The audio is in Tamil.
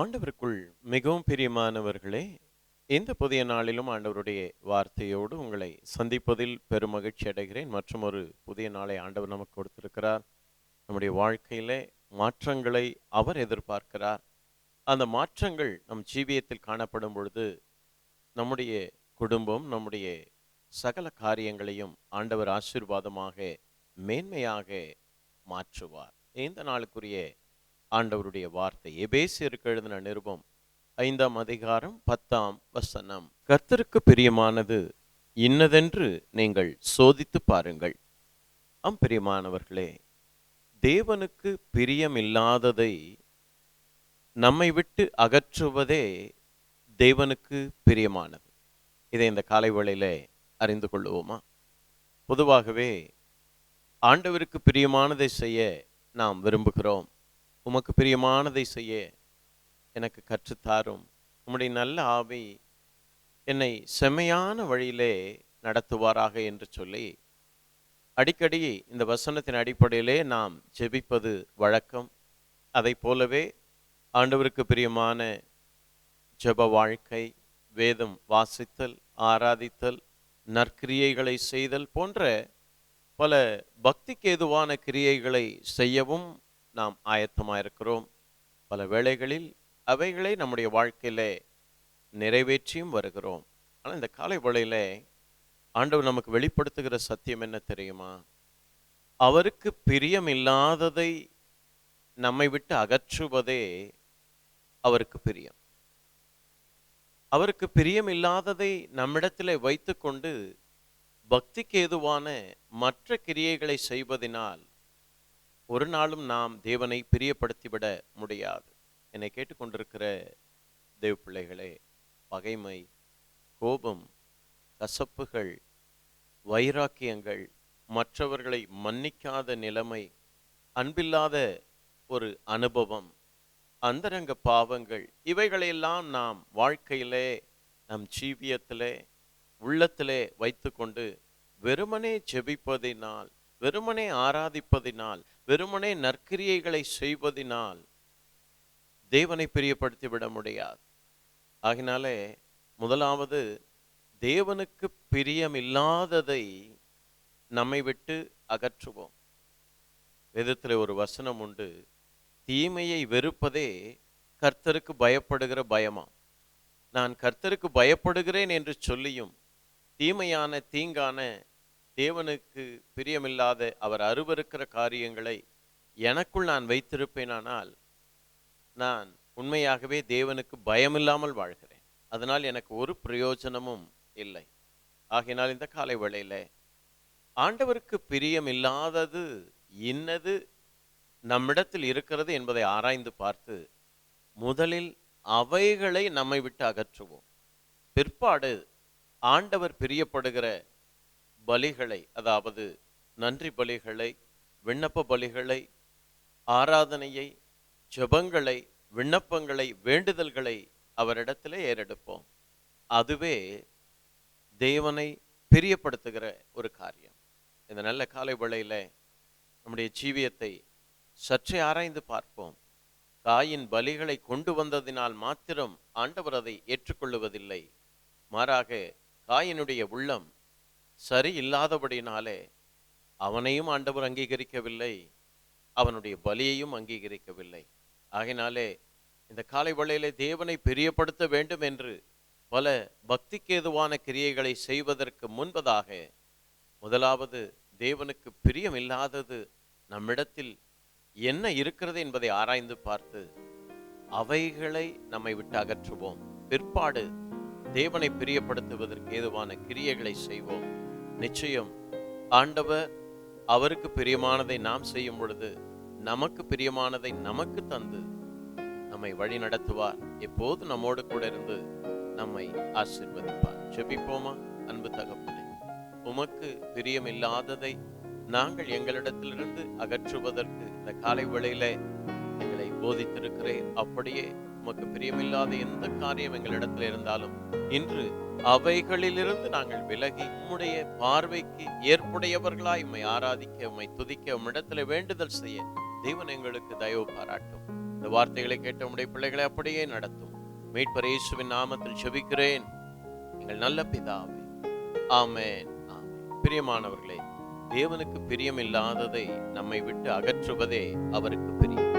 ஆண்டவருக்குள் மிகவும் பிரியமானவர்களே இந்த புதிய நாளிலும் ஆண்டவருடைய வார்த்தையோடு உங்களை சந்திப்பதில் பெருமகிழ்ச்சி அடைகிறேன். மற்றும் ஒரு புதிய நாளை ஆண்டவர் நமக்கு கொடுத்திருக்கிறார். நம்முடைய வாழ்க்கையிலே மாற்றங்களை அவர் எதிர்பார்க்கிறார். அந்த மாற்றங்கள் நம் ஜீவியத்தில் காணப்படும் பொழுது நம்முடைய குடும்பம் நம்முடைய சகல காரியங்களையும் ஆண்டவர் ஆசீர்வாதமாக மேன்மையாக மாற்றுவார். இந்த நாளுக்குரிய ஆண்டவருடைய வார்த்தை. எபேசியருக்கு எழுதின நிருபம் ஐந்தாம் அதிகாரம் பத்தாம் வசனம். கர்த்தருக்கு பிரியமானது இன்னதென்று நீங்கள் சோதித்து பாருங்கள். அம் பிரியமானவர்களே தேவனுக்கு பிரியமில்லாததை நம்மை விட்டு அகற்றுவதே தேவனுக்கு பிரியமானது. இதை இந்த காலை வேளையிலே அறிந்து கொள்ளுவோமா? பொதுவாகவே ஆண்டவருக்கு பிரியமானதை செய்ய நாம் விரும்புகிறோம். உமக்கு பிரியமானதை செய்ய எனக்கு கற்றுத்தாரும். உம்முடைய நல்ல ஆவி என்னை செம்மையான வழியிலே நடத்துவாராக என்று சொல்லி அடிக்கடி இந்த வசனத்தின் அடிப்படையிலே நாம் ஜெபிப்பது வழக்கம். அதை போலவே ஆண்டவருக்கு பிரியமான ஜெப வாழ்க்கை வேதம் வாசித்தல் ஆராதித்தல் நற்கிரியைகளை செய்தல் போன்ற பல பக்திக்கு ஏதுவான கிரியைகளை செய்யவும் நாம் ஆயத்தமாயிருக்கிறோம். பல வேளைகளில் அவைகளை நம்முடைய வாழ்க்கையிலே நிறைவேற்றியும் வருகிறோம். ஆனால் இந்த காலை வேளையிலே ஆண்டவர் நமக்கு வெளிப்படுத்துகிற சத்தியம் என்ன தெரியுமா? அவருக்கு பிரியமில்லாததை நம்மை விட்டு அகற்றுவதே அவருக்கு பிரியம். அவருக்கு பிரியமில்லாததை வைத்து வைத்துக்கொண்டு பக்திக்கு ஏதுவான மற்ற கிரியைகளை செய்வதனால் ஒரு நாளும் நாம் தேவனை பிரியப்படுத்திவிட முடியாது. என்னை கேட்டுக்கொண்டிருக்கிற தேவ பிள்ளைகளே பகைமை கோபம் கசப்புகள் வைராக்கியங்கள் மற்றவர்களை மன்னிக்காத நிலைமை அன்பில்லாத ஒரு அனுபவம் அந்தரங்க பாவங்கள் இவைகளையெல்லாம் நாம் வாழ்க்கையிலே நம் ஜீவியத்திலே உள்ளத்திலே வைத்துக்கொண்டு வெறுமனே ஜெபிப்பதினால் வெறுமனே ஆராதிப்பதினால் வெறுமனே நற்கிரியைகளை செய்வதினால் தேவனை பிரியப்படுத்தி விட முடியாது. ஆகினாலே முதலாவது தேவனுக்கு பிரியமில்லாததை நம்மை விட்டு அகற்றுவோம். வேதத்தில் ஒரு வசனம் உண்டு. தீமையை வெறுப்பதே கர்த்தருக்கு பயப்படுகிற பயமா? நான் கர்த்தருக்கு பயப்படுகிறேன் என்று சொல்லியும் தீமையான தீங்கான தேவனுக்கு பிரியமில்லாத அவர் அருவருக்கிற காரியங்களை எனக்குள் நான் வைத்திருப்பேனானால் நான் உண்மையாகவே தேவனுக்கு பயமில்லாமல் வாழ்கிறேன். அதனால் எனக்கு ஒரு பிரயோஜனமும் இல்லை. ஆகையினால் இந்த காலை வேளையில் ஆண்டவருக்கு பிரியமில்லாதது இன்னது நம்மிடத்தில் இருக்கிறது என்பதை ஆராய்ந்து பார்த்து முதலில் அவைகளை நம்மை விட்டு அகற்றுவோம். பிற்பாடு ஆண்டவர் பிரியப்படுகிற பலிகளை அதாவது நன்றி பலிகளை விண்ணப்ப பலிகளை ஆராதனையை ஜெபங்களை விண்ணப்பங்களை வேண்டுதல்களை அவரிடத்திலே ஏறெடுப்போம். அதுவே தேவனை பிரியப்படுத்துகிற ஒரு காரியம். இந்த நல்ல காலை வேளையில் நம்முடைய ஜீவியத்தை சற்றே ஆராய்ந்து பார்ப்போம். தாயின் பலிகளை கொண்டு வந்ததினால் மாத்திரம் ஆண்டவர் அதை ஏற்றுக்கொள்ளுவதில்லை. மாறாக காயினுடைய உள்ளம் சரி இல்லாதபடினாலே அவனையும் ஆண்டவர் அங்கீகரிக்கவில்லை அவனுடைய பலியையும் அங்கீகரிக்கவில்லை. ஆகினாலே இந்த காலை வேளையிலே தேவனை பிரியப்படுத்த வேண்டும் என்று பல பக்திக்கு ஏதுவான கிரியைகளை செய்வதற்கு முன்பதாக முதலாவது தேவனுக்கு பிரியமில்லாதது நம்மிடத்தில் என்ன இருக்கிறது என்பதை ஆராய்ந்து பார்த்து அவைகளை நம்மை விட்டு அகற்றுவோம். பிற்பாடு தேவனை பிரியப்படுத்துவதற்கு ஏதுவான கிரியைகளை செய்வோம். நிச்சயம் ஆண்டவர் அவருக்கு பிரியமானதை நாம் செய்யும் பொழுது நமக்கு பிரியமானதை நமக்கு தந்து நம்மை வழி நடத்துவார். எப்போது நம்மோடு கூட இருந்து நம்மை ஆசிர்வதிப்பார். செபிப்போமா அன்பு தகப்பனே உமக்கு பிரியமில்லாததை நாங்கள் எங்களிடத்திலிருந்து அகற்றுவதற்கு இந்த காலை வேளையில எங்களை போதித்திருக்கிறேன். அப்படியே உமக்கு பிரியமில்லாத எந்த காரியம் எங்களிடத்தில் இருந்தாலும் இன்று அவைகளிலிருந்து நாங்கள் விலகி உம்முடைய பார்வைக்கு ஏற்புடையவர்களாய் உம்மை ஆராதிக்க உம்மை துதிக்க உம்மிடத்துல வேண்டுதல் செய்ய தேவன் எங்களுக்கு தயவு பாராட்டும். இந்த வார்த்தைகளை கேட்ட உம்முடைய பிள்ளைகளை அப்படியே நடத்தும். மீட்பர் இயேசுவின் நாமத்தில் செபிக்கிறேன். எங்கள் நல்ல பிதாவே. ஆமேன். ஆமென். பிரியமானவர்களே தேவனுக்கு பிரியமில்லாததை நம்மை விட்டு அகற்றுவதே அவருக்கு பிரியம்.